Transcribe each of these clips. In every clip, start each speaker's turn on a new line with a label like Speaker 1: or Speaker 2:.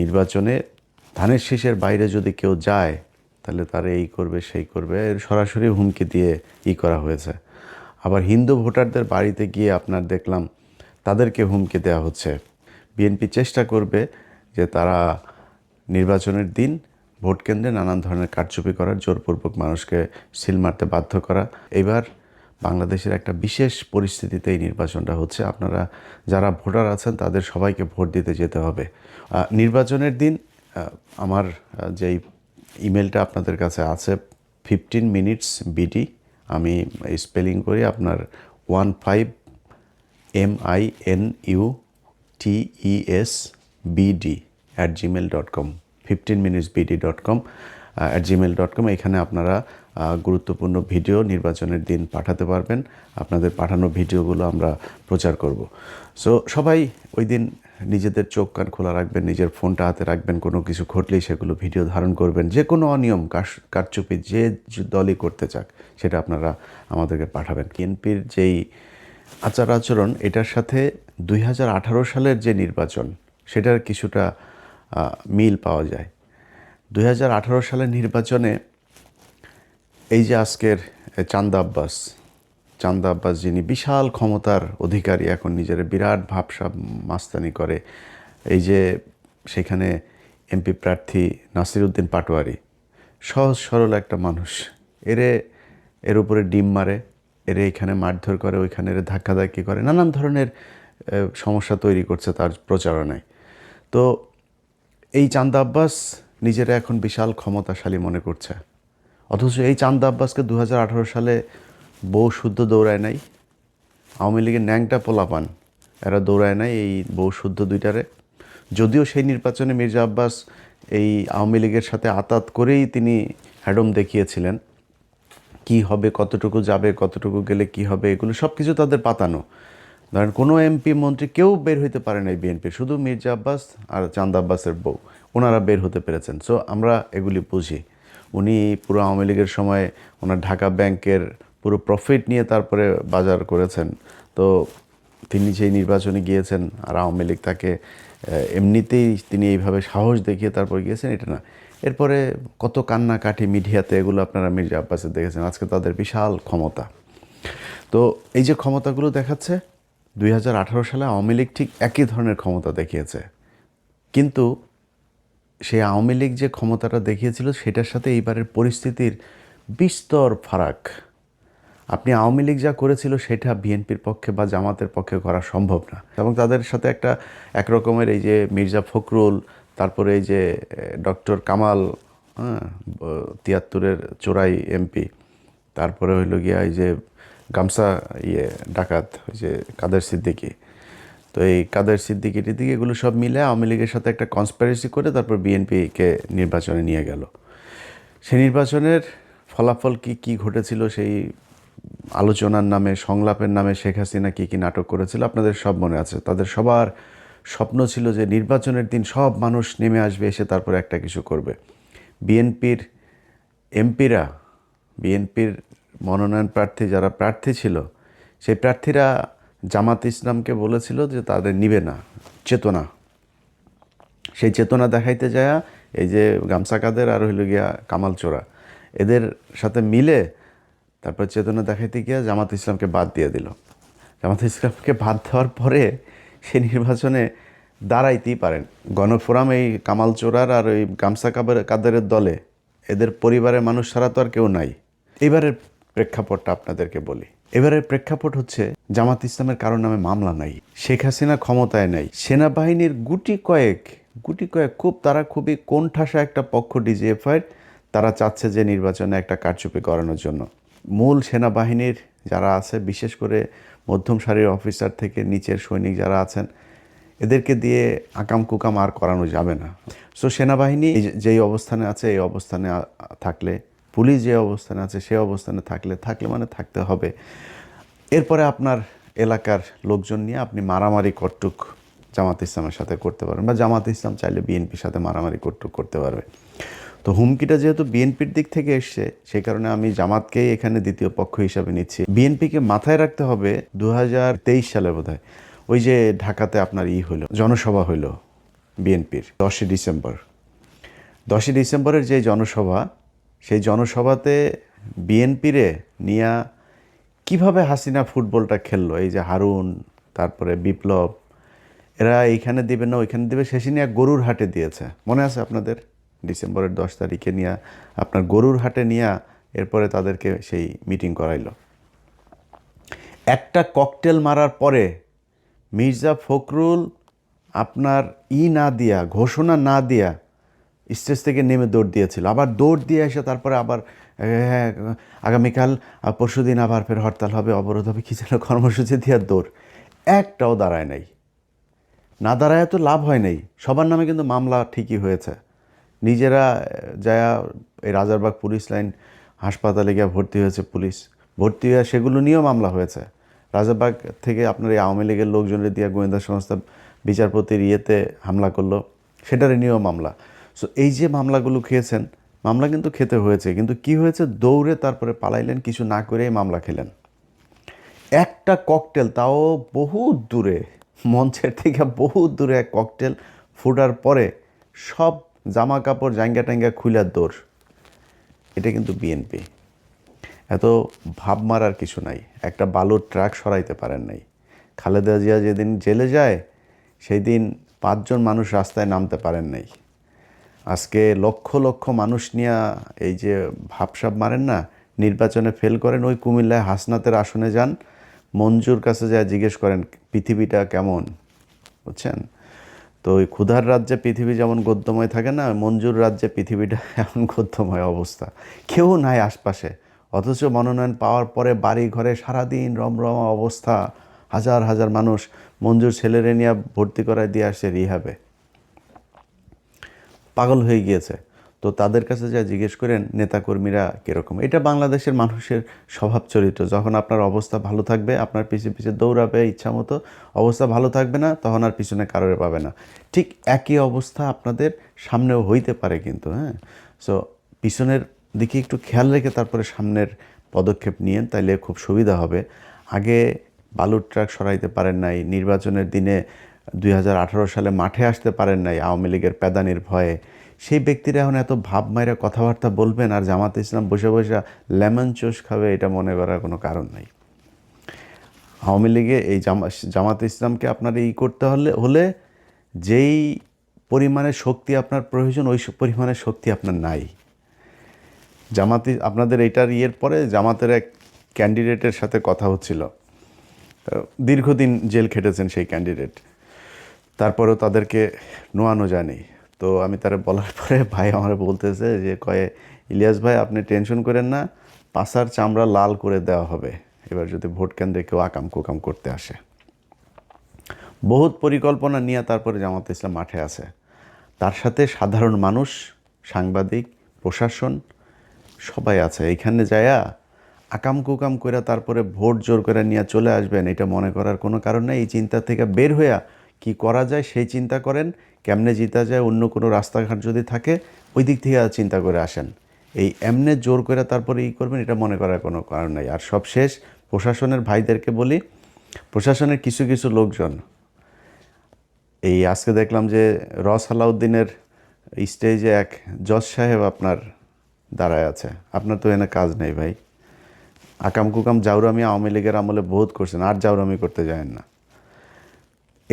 Speaker 1: নির্বাচনে ধানের শীষের বাইরে যদি কেউ যায়, তাহলে তারা এই করবে, সেই করবে সরাসরি হুমকি দিয়ে ই করা হয়েছে। আবার হিন্দু ভোটারদের বাড়িতে গিয়ে আপনার দেখলাম, তাদেরকে হুমকি দেওয়া হচ্ছে। বিএনপি চেষ্টা করবে যে তারা নির্বাচনের দিন ভোট কেন্দ্রে নানান ধরনের কারচুপি করার, জোরপূর্বক মানুষকে সিল মারতে বাধ্য করা। এবার বাংলাদেশের একটা বিশেষ পরিস্থিতিতে এই নির্বাচনটা হচ্ছে। আপনারা যারা ভোটার আছেন, তাদের সবাইকে ভোট দিতে যেতে হবে। নির্বাচনের দিন আমার যেই ইমেলটা আপনাদের কাছে আছে ফিফটিন মিনিটস বিডি আমি স্পেলিং করি, আপনার one five M I N U T E S BD at Gmail dot com fifteen minutes BD dot com at Gmail dot com এখানে আপনারা গুরুত্বপূর্ণ ভিডিও নির্বাচনের দিন পাঠাতে পারবেন। আপনাদের পাঠানো ভিডিওগুলো আমরা প্রচার করব। সো সবাই ওই দিন নিজেদের চোখ কান খোলা রাখবেন, নিজের ফোনটা হাতে রাখবেন, কোনো কিছু ঘটলেই সেগুলো ভিডিও ধারণ করবেন। যে কোনো অনিয়ম কারচুপি যে যে, দলই করতে চাক, সেটা আপনারা আমাদেরকে পাঠাবেন। বিএনপির যেই আচার আচরণ, এটার সাথে দুই হাজার আঠারো সালের যে নির্বাচন, সেটার কিছুটা মিল পাওয়া যায়। দুই হাজার আঠারো সালের নির্বাচনে এই যে আজকের চান্দা আব্বাস চান্দা আব্বাস যিনি বিশাল ক্ষমতার অধিকারী, এখন নিজের বিরাট ভাবসাব মাস্তানি করে, এই যে সেখানে এমপি প্রার্থী নাসিরউদ্দিন পাটোয়ারি, সহজ সরল একটা মানুষ। এরে, এর উপরে ডিম মারে, এরে এখানে মারধর করে, ওইখানে এরে ধাক্কাধাক্কি করে, নানান ধরনের সমস্যা তৈরি করছে তার প্রচারণায়। তো এই চান্দা আব্বাস নিজেরা এখন বিশাল ক্ষমতাশালী মনে করছে। অথচ এই চান্দা আব্বাসকে দু হাজার আঠারো সালে বউ শুদ্ধ দৌড়ায় নাই। আওয়ামী লীগের ন্যাংটা পোলাপান, এরা দৌড়ায় নাই এই বউ শুদ্ধ দুইটারে। যদিও সেই নির্বাচনে মির্জা আব্বাস এই আওয়ামী লীগের সাথে আতাত করেই তিনি হ্যাডম দেখিয়েছিলেন। কি হবে, কতটুকু যাবে, কতটুকু গেলে কি হবে, এগুলো সব কিছু তাদের পাতানো। ধরেন কোনো এমপি, মন্ত্রী কেউ বের হইতে পারে নাই বিএনপি, শুধু মির্জা আব্বাস আর চান্দা আব্বাসের বউ, ওনারা বের হতে পেরেছেন। সো আমরা এগুলি বুঝি। উনি পুরো আওয়ামী লীগের সময় ওনার ঢাকা ব্যাংকের পুরো প্রফিট নিয়ে তারপরে বাজার করেছেন। তো তিনি যেই নির্বাচনে গিয়েছেন আর আওয়ামী লীগ তাকে এমনিতেই তিনি এইভাবে সাহস দেখিয়ে তারপর গিয়েছেন, এটা না। এরপরে কত কান্নাকাটি মিডিয়াতে এগুলো আপনারা মির্জা আব্বাসে দেখেছেন, আজকে তাদের বিশাল ক্ষমতা। তো এই যে ক্ষমতাগুলো দেখাচ্ছে, দুই হাজার আঠারো সালে আওয়ামী লীগ ঠিক একই ধরনের ক্ষমতা দেখিয়েছে। কিন্তু সেই আওয়ামী লীগ যে ক্ষমতাটা দেখিয়েছিল, সেটার সাথে এইবারের পরিস্থিতির বিস্তর ফারাক। আপনি আওয়ামী লীগ যা করেছিল, সেটা বিএনপির পক্ষে বা জামাতের পক্ষে করা সম্ভব না। এবং তাদের সাথে একটা একরকমের এই যে মির্জা ফখরুল, তারপরে এই যে ডক্টর কামাল হ্যাঁ তিয়াত্তরের চোরাই এমপি, তারপরে হইল গিয়া এই যে গামসা ইয়ে ডাকাত, ওই যে কাদের সিদ্দিকী তো এই কাদের সিদ্দিকি টিদ্দিকি এগুলো সব মিলে আওয়ামী লীগের সাথে একটা কনস্পারেসি করে তারপর বিএনপিকে নির্বাচনে নিয়ে গেল। সেই নির্বাচনের ফলাফল কি কি ঘটেছিল, সেই আলোচনার নামে, সংলাপের নামে শেখ হাসিনা কী কী নাটক করেছিল, আপনাদের সব মনে আছে। তাদের সবার স্বপ্ন ছিল যে নির্বাচনের দিন সব মানুষ নেমে আসবে, এসে তারপর একটা কিছু করবে। বিএনপির এমপিরা, বিএনপির মনোনয়ন প্রার্থী, যারা প্রার্থী ছিল, সেই প্রার্থীরা জামাত ইসলামকে বলেছিল যে তাদের নিবে না, চেতনা। সেই চেতনা দেখাইতে যায় এই যে গামছা কাদের আর হইল গিয়া কামাল চোরা, এদের সাথে মিলে তারপর চেতনা দেখাইতে গিয়া জামাত ইসলামকে বাদ দিয়ে দিল। জামাত ইসলামকে বাদ দেওয়ার পরে সে নির্বাচনে দাঁড়াইতেই পারেন। গণফোরাম এই কামাল চোরার আর ওই গামছা কাবের কাদেরের দলে, এদের পরিবারের মানুষ ছাড়া তো আর কেউ নাই। এবারের প্রেক্ষাপটটা আপনাদেরকে বলি। এবারের প্রেক্ষাপট হচ্ছে, জামাত ইসলামের কারোর নামে মামলা নাই, শেখ হাসিনা ক্ষমতায় নাই, সেনাবাহিনীর গুটি কয়েক গুটি কয়েক খুব, তারা খুবই কোণঠাসা একটা পক্ষ ডিজিএফআইয়ের তারা চাচ্ছে যে নির্বাচনে একটা কারচুপি করানোর জন্য। মূল সেনাবাহিনীর যারা আছে, বিশেষ করে মধ্যম সারির অফিসার থেকে নিচের সৈনিক যারা আছেন, এদেরকে দিয়ে আকাম কুকাম আর করানো যাবে না। সো সেনাবাহিনী যেই অবস্থানে আছে, এই অবস্থানে থাকলে পুলিশ যে অবস্থানে আছে, সে অবস্থানে থাকলে থাকলে মানে থাকতে হবে। এরপরে আপনার এলাকার লোকজন নিয়ে আপনি মারামারি কটুক জামাত ইসলামের সাথে করতে পারেন বা জামাত ইসলাম চাইলে বিএনপির সাথে মারামারি কটুক করতে পারবে। তো হুমকিটা যেহেতু বিএনপির দিক থেকে এসছে সেই কারণে আমি জামাতকেই এখানে দ্বিতীয় পক্ষ হিসাবে নিচ্ছি। বিএনপিকে মাথায় রাখতে হবে দু হাজার তেইশ সালে বোধ ওই যে ঢাকাতে আপনার ই হলো জনসভা হইল বিএনপির দশই ডিসেম্বর। দশই ডিসেম্বরের যে জনসভা সেই জনসভাতে বিএনপিরে নিয়া কীভাবে হাসিনা ফুটবলটা খেললো? এই যে হারুন, তারপরে বিপ্লব, এরা এইখানে দিবে না, ওইখানে দিবে, শেষে নিয়ে গরুর হাটে দিয়েছে। মনে আছে আপনাদের? ডিসেম্বরের দশ তারিখে নিয়ে আপনার গরুর হাটে নিয়ে এরপরে তাদেরকে সেই মিটিং করাইল। একটা ককটেল মারার পরে মির্জা ফখরুল আপনার ই না দিয়া, ঘোষণা না দিয়া স্টেজ থেকে নেমে দৌড় দিয়েছিল। আবার দৌড় দিয়ে এসে তারপরে আবার হ্যাঁ আগামীকাল পরশু দিন আবার ফের হরতাল হবে, অবরোধ হবে, কী যেন কর্মসূচি দিয়ে দৌড়। একটাও দাঁড়ায় নাই। না দাঁড়ায় তো লাভ হয় নাই। সবার নামে কিন্তু মামলা ঠিকই হয়েছে। নিজেরা যায়া এই রাজারবাগ পুলিশ লাইন হাসপাতালে গিয়ে ভর্তি হয়েছে পুলিশ। ভর্তি হয়ে সেগুলো নিয়েও মামলা হয়েছে। রাজারবাগ থেকে আপনার এই আওয়ামী লীগের লোকজনের দিয়ে গোয়েন্দা সংস্থা বিচারপতির ইয়েতে হামলা করল সেটারই নিয়েও মামলা। সো এই যে মামলাগুলো খেয়েছেন, মামলা কিন্তু খেতে হয়েছে। কিন্তু কি হয়েছে? দৌড়ে তারপরে পালাইলেন, কিছু না করেই মামলা খেলেন। একটা ককটেল তাও বহু দূরে, মঞ্চের থেকে বহু দূরে এক ককটেল ফুটার পরে সব জামা কাপড় জাঙ্গা টাঙ্গা খুলার দৌড়। এটা কিন্তু বিএনপি এত ভাব মারার কিছু নাই। একটা বালুর ট্রাক সরাইতে পারেন নাই। খালেদা জিয়া যেদিন জেলে যায় সেই দিন পাঁচজন মানুষ রাস্তায় নামতে পারেন নাই। আজকে লক্ষ লক্ষ মানুষ নিয়ে এই যে ভাবসাব মারেন না, নির্বাচনে ফেল করেন, ওই কুমিল্লায় হাসনাতের আসনে যান, মঞ্জুর কাছে যা জিজ্ঞেস করেন, পৃথিবীটা কেমন? বুঝছেন? তো ওই ক্ষুধার রাজ্যে পৃথিবী যেমন গদ্যময় থাকে না, মঞ্জুর রাজ্যে পৃথিবীটা এমন গদ্যময় অবস্থা। কেউ নাই আশপাশে। অথচ মনোনয়ন পাওয়ার পরে বাড়ি ঘরে সারাদিন রমরমা অবস্থা, হাজার হাজার মানুষ মঞ্জুর ছেলেরে নিয়ে ভর্তি করায় দিয়ে আসে রিহাবে। পাগল হয়ে গিয়েছে। তো তাদের কাছে যা জিজ্ঞেস করেন, নেতাকর্মীরা কীরকম? এটা বাংলাদেশের মানুষের স্বভাব চরিত্র। যখন আপনার অবস্থা ভালো থাকবে, আপনার পিছিয়ে পিছিয়ে দৌড়াবে, ইচ্ছা মতো অবস্থা ভালো থাকবে না, তখন আর পিছনে কারোর পাবে না। ঠিক একই অবস্থা আপনাদের সামনেও হইতে পারে কিন্তু হ্যাঁ? সো পিছনের দিকে একটু খেয়াল রেখে তারপরে সামনের পদক্ষেপ নিয়েন, তাইলে খুব সুবিধা হবে। আগে বালুর ট্রাক সরাইতে পারেন নাই, নির্বাচনের দিনে দুই হাজার আঠেরো সালে মাঠে আসতে পারেন নাই আওয়ামী লীগের প্যাদানির ভয়ে। সেই ব্যক্তিরা এখন এত ভাব মাইরা কথাবার্তা বলবেন আর জামাত ইসলাম বসে বসে লেমন চোষ খাবে, এটা মনে করার কোনো কারণ নাই। আওয়ামী লীগে এই জামা, জামাত ইসলামকে আপনার এই করতে হলে হলে যেই পরিমাণে শক্তি আপনার প্রয়োজন, ওই পরিমাণে শক্তি আপনার নাই। জামাতি, আপনাদের এইটার ইয়ের পরে জামাতের এক ক্যান্ডিডেটের সাথে কথা হচ্ছিল। দীর্ঘদিন জেল খেটেছেন সেই ক্যান্ডিডেট। তারপরেও তাদেরকে নোয়ানো যায়নি। তো আমি তারা বলার পরে ভাই আমার বলতেছে যে, কয়ে, ইলিয়াস ভাই, আপনি টেনশন করেন না, পাশার চামড়া লাল করে দেওয়া হবে। এবার যদি ভোট কেন্দ্রে কেউ আকাম কুকাম করতে আসে। বহুত পরিকল্পনা নিয়ে তারপরে জামাত ইসলাম মাঠে আছে। তার সাথে সাধারণ মানুষ, সাংবাদিক, প্রশাসন, সবাই আছে। এইখানে যায়া আকাম কুকাম করে তারপরে ভোট জোর করে নিয়ে চলে আসবেন, এটা মনে করার কোনো কারণ নেই। এই চিন্তা থেকে বের হইয়া কি করা যায় সেই চিন্তা করেন, কেমনে জিতা যায়, অন্য কোনো রাস্তাঘাট যদি থাকে, ওই দিক থেকে চিন্তা করে আসেন। এই এমনে জোর করে তারপরে ই করবেন, এটা মনে করার কোনো কারণ নেই। আর সব শেষ প্রশাসনের ভাইদেরকে বলি, প্রশাসনের কিছু কিছু লোকজন, এই আজকে দেখলাম যে রস আলাউদ্দিনের স্টেজে এক জজ সাহেব আপনার দাঁড়ায় আছে। আপনার তো এনে কাজ নেই ভাই। আকাম কুকাম জাউরামি আওয়ামী লীগের আমলে বহুত করছেন, আর জাউরামি করতে যায় না।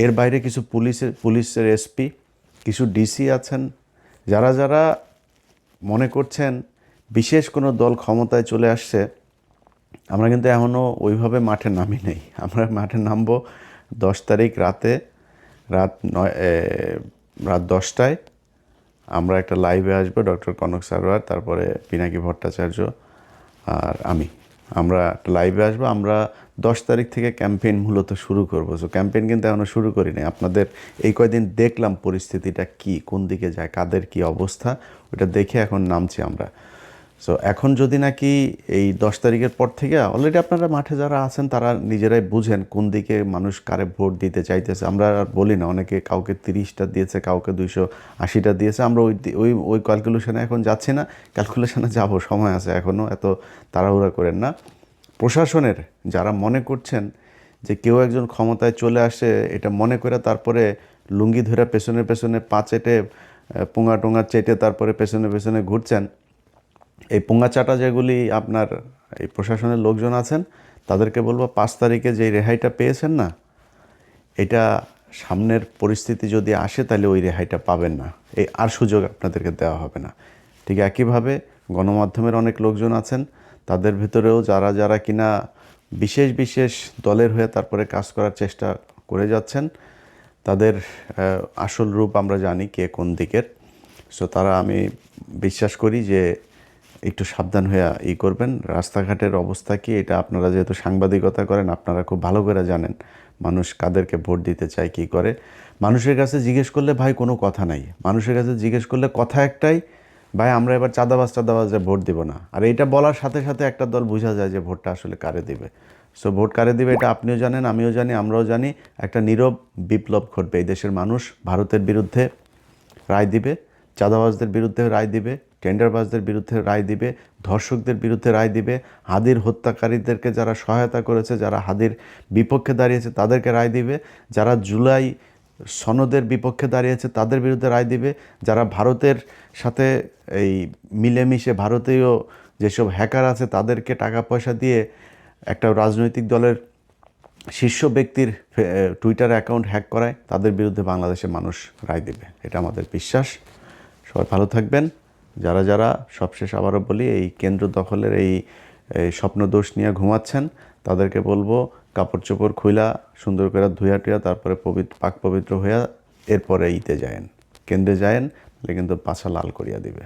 Speaker 1: এর বাইরে কিছু পুলিশের পুলিশের এসপি কিছু ডিসি আছেন, যারা যারা মনে করছেন বিশেষ কোনো দল ক্ষমতায় চলে আসছে, আমরা কিন্তু এখনও ওইভাবে মাঠে নামি নেই। আমরা মাঠে নামবো দশ তারিখ রাতে, রাত নয় রাত দশটায়। আমরা একটা লাইভে আসব, ডক্টর কনক সারোয়ার, তারপরে পিনাকি ভট্টাচার্য আর আমি। আমরা লাইভে আসব, আমরা দশ তারিখ থেকে ক্যাম্পেইন মূলত শুরু করব। সো ক্যাম্পেইন কিন্তু এখনও শুরু করিনি। আপনাদের এই কয়দিন দেখলাম পরিস্থিতিটা কি, কোন দিকে যায়, কাদের কি অবস্থা, ওটা দেখে এখন নামছি আমরা। সো এখন যদি নাকি এই দশ তারিখের পর থেকে অলরেডি আপনারা মাঠে যারা আছেন, তারা নিজেরাই বুঝেন কোন দিকে মানুষ কারে ভোট দিতে চাইতেছে। আমরা আর বলি না, অনেকে কাউকে তিরিশটা দিয়েছে, কাউকে দুইশো আশিটা দিয়েছে। আমরা ওই ওই ওই ক্যালকুলেশনে এখন যাচ্ছি না। ক্যালকুলেশনে যাব, সময় আছে এখনও এত তাড়াহুড়া করেন না। প্রশাসনের যারা মনে করছেন যে কেউ একজন ক্ষমতায় চলে আসে, এটা মনে করে তারপরে লুঙ্গি ধরে পেছনে পেছনে পা চেটে পোঙা টোঙা চেটে তারপরে পেছনে পেছনে ঘুরছেন এই পোঙা চাটা যেগুলি আপনার এই প্রশাসনের লোকজন আছেন, তাদেরকে বলব পাঁচ তারিখে যে রেহাইটা পেয়েছেন না, এটা সামনের পরিস্থিতি যদি আসে তাহলে ওই রেহাইটা পাবেন না। এই আর সুযোগ আপনাদেরকে দেওয়া হবে না। ঠিক একইভাবে গণমাধ্যমের অনেক লোকজন আছেন, তাদের ভিতরেও যারা যারা কিনা বিশেষ বিশেষ দলের হয়ে তারপরে কাজ করার চেষ্টা করে যাচ্ছেন, তাদের আসল রূপ আমরা জানি কে কোন দিকের। সো তারা আমি বিশ্বাস করি যে একটু সাবধান হয়ে ই করবেন। রাস্তাঘাটের অবস্থা কি? এটা আপনারা যেহেতু সাংবাদিকতা করেন, আপনারা খুব ভালো করে জানেন মানুষ কাদেরকে ভোট দিতে চায়, কি করে। মানুষের কাছে জিজ্ঞেস করলে ভাই কোনো কথা নাই। মানুষের কাছে জিজ্ঞেস করলে কথা একটাই, ভাই আমরা এবার চাঁদাবাজ চাঁদাবাজে ভোট দিব না। আর এটা বলার সাথে সাথে একটা দল বোঝা যায় যে ভোটটা আসলে কারে দিবে। সো ভোট কারে দিবে এটা আপনিও জানেন, আমিও জানি, আমরাও জানি। একটা নীরব বিপ্লব ঘটবে। এই দেশের মানুষ ভারতের বিরুদ্ধে রায় দিবে, চাঁদাবাজদের বিরুদ্ধে রায় দিবে। টেন্ডারবাজদের বিরুদ্ধে রায় দিবে, ধর্ষকদের বিরুদ্ধে রায় দিবে, হাদির হত্যাকারীদেরকে যারা সহায়তা করেছে, যারা হাদির বিপক্ষে দাঁড়িয়েছে তাদেরকে রায় দিবে, যারা জুলাই সনদের বিপক্ষে দাঁড়িয়েছে তাদের বিরুদ্ধে রায় দিবে, যারা ভারতের সাথে এই মিলেমিশে ভারতীয় যেসব হ্যাকার আছে তাদেরকে টাকা পয়সা দিয়ে একটা রাজনৈতিক দলের শীর্ষ ব্যক্তির টুইটার অ্যাকাউন্ট হ্যাক করায়, তাদের বিরুদ্ধে বাংলাদেশের মানুষ রায় দেবে। এটা আমাদের বিশ্বাস। সবাই ভালো থাকবেন। যারা যারা সবশেষ আবারও বলি, এই কেন্দ্র দখলের এই স্বপ্নদোষ নিয়ে ঘুমাচ্ছেন, তাদেরকে বলব কাপড় চোপড় খুইলা, সুন্দর করে ধুয়া টুয়া তারপরে পবিত্র, পাক পবিত্র হইয়া এরপরে ইতে যায়েন। কেন্দ্রে যায়েন কিন্তু পাছা লাল করিয়া দিবে।